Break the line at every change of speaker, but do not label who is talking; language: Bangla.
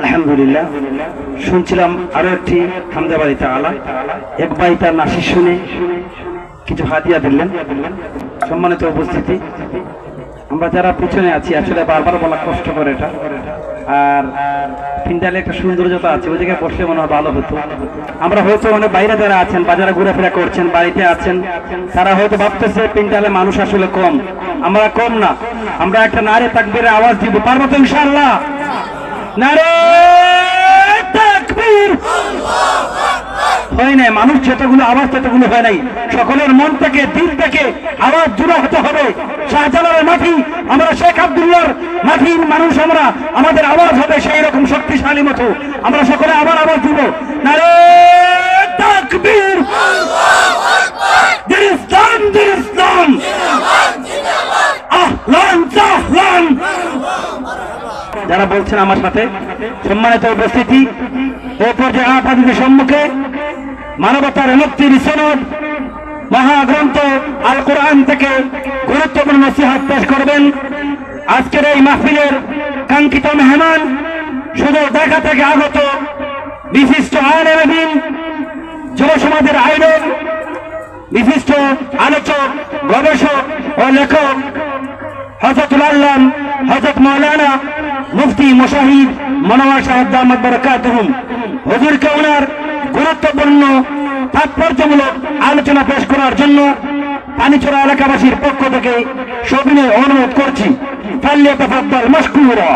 আলহামদুলিল্লাহ। শুনছিলাম আরও একটি হামদাবাড়িতে আলা এক ভাই তার নাসির শুনে কিছু হাতিয়া দিলেন। সম্মানিত উপস্থিতি। আমরা যারা পিছনে আছি, আসলে বারবার বলা কষ্ট করে এটা। আর ফিন্ডালে একটা সৌন্দর্যতা আছে, ওই জায়গায় বসলে মনে হয় ভালো হতো। আমরা হয়তো বাইরে যারা আছেন, বাজারে ঘোরাফেরা করছেন, বাড়িতে আছেন, তারা হয়তো ভাবতেছে পিন্ডালে মানুষ আসলে কম। আমরা কম না। আমরা একটা নারে তাকবির আওয়াজ দিব, পারব তো ইনশাআল্লাহ? মানুষ চেতাগুলো আওয়াজ চেতাগুলো হয় নাই। সকলের মন থেকে, দিল থেকে আওয়াজ জুড়ে হতে হবে। শাহজালালের মাটি, আমরা শেখ আবদুল্লার মাটির মানুষ আমরা, আমাদের আওয়াজ হবে সেই রকম শক্তিশালী মতো। আমরা সকলে আবার আওয়াজ দিব। নারে যারা বলছেন আমার সাথে, সম্মানিত উপস্থিতি, এ পর্যায়ে আপনাদের সম্মুখে মানবতার মুক্তির সনদ মহাগ্রন্থ আল কোরআন থেকে গুরুত্বপূর্ণ নসিহাত পেশ করবেন। আজকের এই মাহফিলের কাঙ্ক্ষিত মেহমান শুধু দেখা থেকে আগত বিশিষ্ট আইনবিন যুব সমাজের আইডল, বিশিষ্ট আলোচক, গবেষক ও লেখক হজরতুল আল্লাম হজরত মৌলানা মুফতি মুশাহিদ মনোয়ার সাহেব দামাত বরকাতুহুম। হুজুরকে ওনার গুরুত্বপূর্ণ তাৎপর্যমূলক আলোচনা পেশ করার জন্য পানিচোরা এলাকাবাসীর পক্ষ থেকে সবিনয় অনুরোধ করছি। ফাল্লিয়া তাফাদ্দাল মাশকুরা।